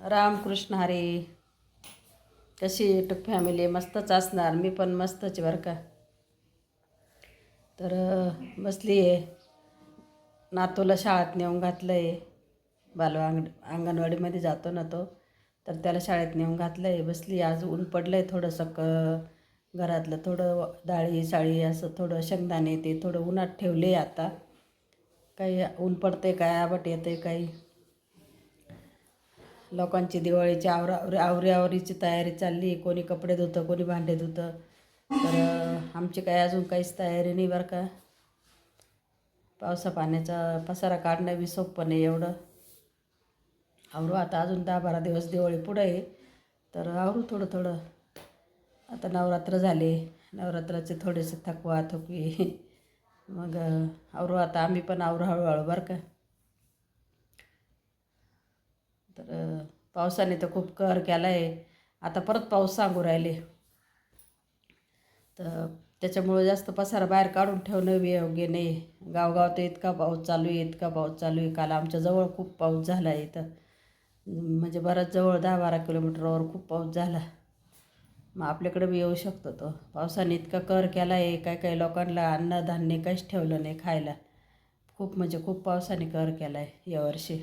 रामकृष्ण हरे. कशी YouTube family मस्तच असणार. मी पण मस्तच बरं का. तर बसली आहे. नातूला शाळेत नेऊन घातलं आहे बालवा अंग अंगणवाडीमध्ये जातो ना तो. तर त्याला शाळेत नेऊन घातलं आहे. बसली आज ऊन पडलं आहे थोडंसं. क घरातलं थोडं डाळी साळी असं थोडं शेंगदाणे ते थोडं उन्हात ठेवले आता. काही ऊन पडते काय आबट येते काही लोकांची दिवाळीची आवरा आवरी आवरीची तयारी चालली. कोणी कपडे धुतं कोणी भांडे धुतं. तर आमची काही अजून काहीच तयारी नाही बरं का. पावसा पाण्याचा पसारा काढणं बी सोपं नाही एवढं. आवरू आता अजून दहा बारा दिवस दिवाळी पुढं आहे. तर आवरू थोडं थोडं. आता नवरात्र झाले. नवरात्राचे थोडेसे थकवा थकवी. मग आवरू आता आम्ही पण आवरू हळूहळू बरं का. तर पावसाने तर खूप कहर केला आहे आता परत पाऊस सांगू राहिले. तर त्याच्यामुळं जास्त पसारा बाहेर काढून ठेवणं बी योग्य नाही. गावगाव तर इतका पाऊस चालू आहे इतका पाऊस चालू आहे. काल आमच्या जवळ खूप पाऊस झाला आहे इथं. म्हणजे बराच जवळ दहा बारा किलोमीटरवर खूप पाऊस झाला. मग आपल्याकडे बी येऊ शकतो तो. पावसाने इतका कर केला आहे काय काही लोकांना अन्नधान्य काहीच ठेवलं नाही खायला. खूप म्हणजे खूप पावसाने कर केला आहे यावर्षी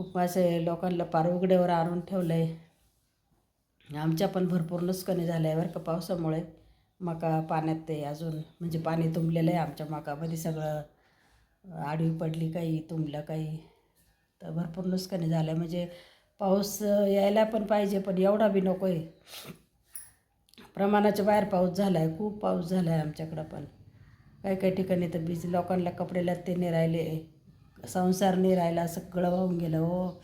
खूप असे लोकांना पार उघड्यावर आणून ठेवलं आहे आमच्या पण भरपूर नुकसानी झालं आहे बरं का पावसामुळे. मका पाण्यात ते अजून म्हणजे पाणी तुंबलेलं आहे आमच्या मकामध्ये सगळं. आडवी पडली काही तुंबलं काही. तर भरपूर नुकसानी झालं आहे म्हणजे पाऊस यायला पण पाहिजे पण एवढा बी नको आहे प्रमाणाच्या बाहेर पाऊस झाला आहे खूप पाऊस झाला आहे आमच्याकडं पण. काही काही ठिकाणी तर बीज लोकांना कपडे लत्ते नाही राहिले. संसार नाही राहिला सगळं वाहून गेलं हो.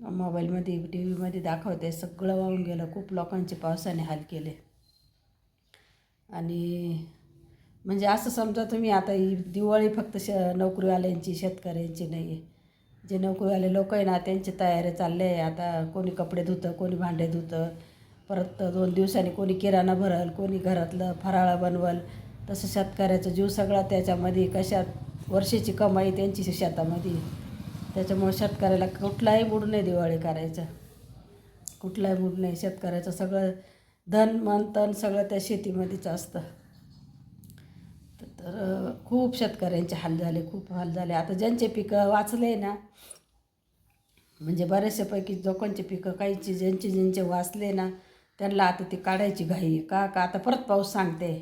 मोबाईलमध्ये टी व्हीमध्ये दाखवते सगळं वाहून गेलं. खूप लोकांचे पावसाने हाल केले. आणि म्हणजे असं समजा तुम्ही आता ही दिवाळी फक्त श नोकरीवाल्यांची शेतकऱ्यांची नाही. आहे जे नोकरीवाले लोक आहे ना त्यांची तयारी चालले आहे. आता कोणी कपडे धुतं कोणी भांडे धुतं. परत दोन दिवसांनी कोणी किराणा भरल कोणी घरातलं फराळा बनवल. तसं शेतकऱ्याचा जीव सगळा त्याच्यामध्ये कशात वर्षाची कमाई त्यांची शेतामध्ये. त्याच्यामुळे शेतकऱ्याला कुठलाही मूड नाही दिवाळी करायचा. कुठलाही मूड नाही. शेतकऱ्याचं सगळं धन मन तन सगळं त्या शेतीमध्येच असतं. तर तर खूप शेतकऱ्यांचे हाल झाले खूप हाल झाले. आता ज्यांचे पिकं वाचले ना म्हणजे बऱ्याचशापैकी लोकांचे पिकं काहीची ज्यांचे ज्यांचे वाचले ना त्यांना आता ती काढायची घाई का का आता परत पाऊस सांगते.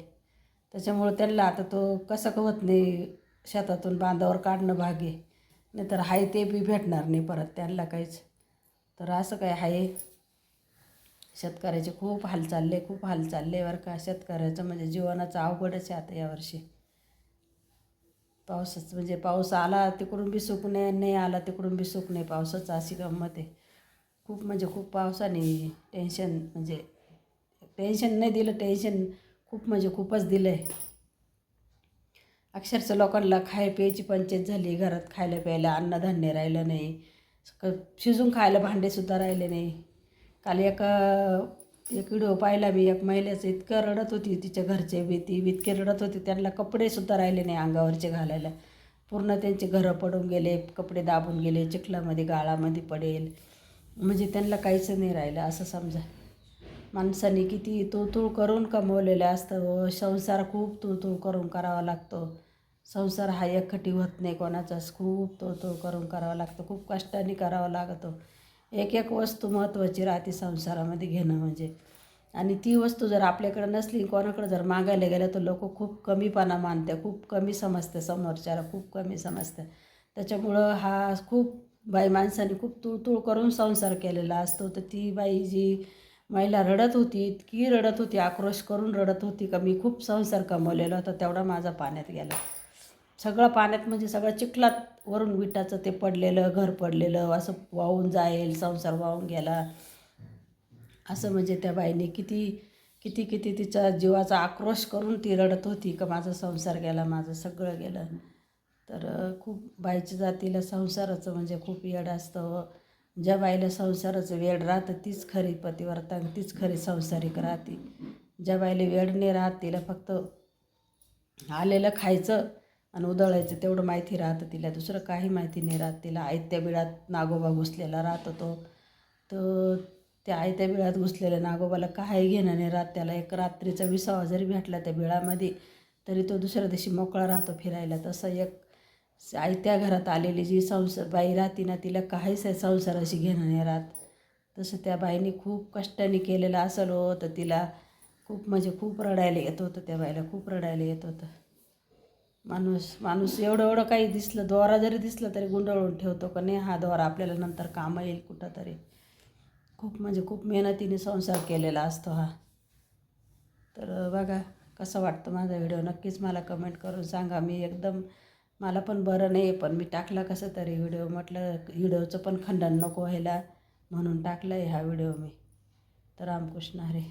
त्याच्यामुळं त्यांना आता तो कसं कवत नाही. शेतातून बांधावर काढणं भाग. आहे नाहीतर हाय ते बी भेटणार नाही परत त्यांना काहीच. तर असं काय आहे शेतकऱ्याचे खूप हाल चालले खूप हाल चालले बरं का. शेतकऱ्याचं म्हणजे जीवनाचं अवघडच आहे आता यावर्षी पावसाचं म्हणजे पाऊस आला तिकडून बी सुकणे नाही नाही आला तिकडून बी सुकणे नाही. पावसाचं अशी गंमत आहे. खूप म्हणजे खूप पावसाने टेन्शन म्हणजे टेन्शन नाही दिलं टेन्शन खूप म्हणजे खूपच दिलं आहे अक्षरशः लोकांना खाय प्यायची पंचायत झाली घरात खायला प्यायला अन्नधान्य राहिलं नाही क शिजून खायला भांडेसुद्धा राहिले नाही. काल एका एक व्हिडिओ पाहिला मी एक महिलेचं इतकं रडत होती तिच्या घरचे बी ती इतके रडत होती त्यांना कपडेसुद्धा राहिले नाही अंगावरचे घालायला. पूर्ण त्यांचे घरं पडून गेले कपडे दाबून गेले चिखलामध्ये गाळामध्ये पडेल. म्हणजे त्यांना काहीच नाही राहिलं असं समजा. माणसाने किती तुळतुळ करून कमवलेलं असतं व संसार खूप तुळतुळ करून करावा लागतो. संसार हा एकखटी होत नाही कोणाचाच खूप तुळतुळ करून करावा लागतो खूप कष्टाने करावा लागतो. एक एक वस्तू महत्त्वाची राहते संसारामध्ये घेणं म्हणजे. आणि ती वस्तू जर आपल्याकडे नसली कोणाकडे जर मागायला गेलं तर लोक खूप कमीपणा मानते खूप कमी समजते समोरच्याला खूप कमी समजते त्याच्यामुळं हा खूप बाई माणसाने खूप तुळतुळ करून संसार केलेला असतो. तर ती बाई जी महिला रडत होती इतकी रडत होती आक्रोश करून रडत होती का मी खूप संसार कमवलेला होता तेवढा माझा पाण्यात गेला. सगळं पाण्यात म्हणजे सगळं चिखलात वरून विटाचं ते पडलेलं घर पडलेलं असं वाहून जाईल संसार वाहून गेला. असं म्हणजे त्या बाईने किती किती किती तिचा जीवाचा आक्रोश करून ती रडत होती का माझा संसार गेला माझं सगळं गेलं. तर खूप बाईच्या जातीला संसाराचं म्हणजे खूप येड असतं. ज्या बाईला संसाराचं वेड राहतं तीच खरी पतिव्रता आणि तीच खरी संसारिक राहते. ज्या बाईला वेड नाही राहत तिला फक्त आलेलं खायचं आणि उधळायचं तेवढं माहिती राहतं तिला. दुसरं काही माहिती नाही राहत तिला. आयत्या बिळात नागोबा घुसलेला राहतो तो. तर त्या आयत्या बिळात घुसलेल्या नागोबाला काही घेणं नाही राहत त्याला. एक रात्रीचा विसावा जरी भेटला त्या बिळामध्ये तरी तो दुसऱ्या दिवशी मोकळा राहतो फिरायला. तसं एक आयत्या घरात आलेली जी संसार बाई राहते ना तिला काहीच आहे संसाराशी घेणं नाही राहत. तसं त्या बाईने खूप कष्टाने केलेलं असलं होतं तिला खूप म्हणजे खूप रडायला येत होतं त्या बाईला. खूप रडायला येत होतं. माणूस माणूस एवढं एवढं काही दिसलं दोरा जरी दिसलं तरी गुंडाळून ठेवतो का नाही? हा दोरा आपल्याला नंतर कामं येईल कुठं तरी खूप म्हणजे खूप मेहनतीने संसार केलेला असतो हा. तर बघा कसं वाटतं माझा व्हिडिओ. नक्कीच मला कमेंट करून सांगा. मी एकदम मला पण बरं नाही पण मी टाकला कसं तरी व्हिडिओ. म्हटलं व्हिडिओचं पण खंडन नको व्हायला. म्हणून टाकलं आहे हा व्हिडिओ मी. तर रामकृष्ण हरे.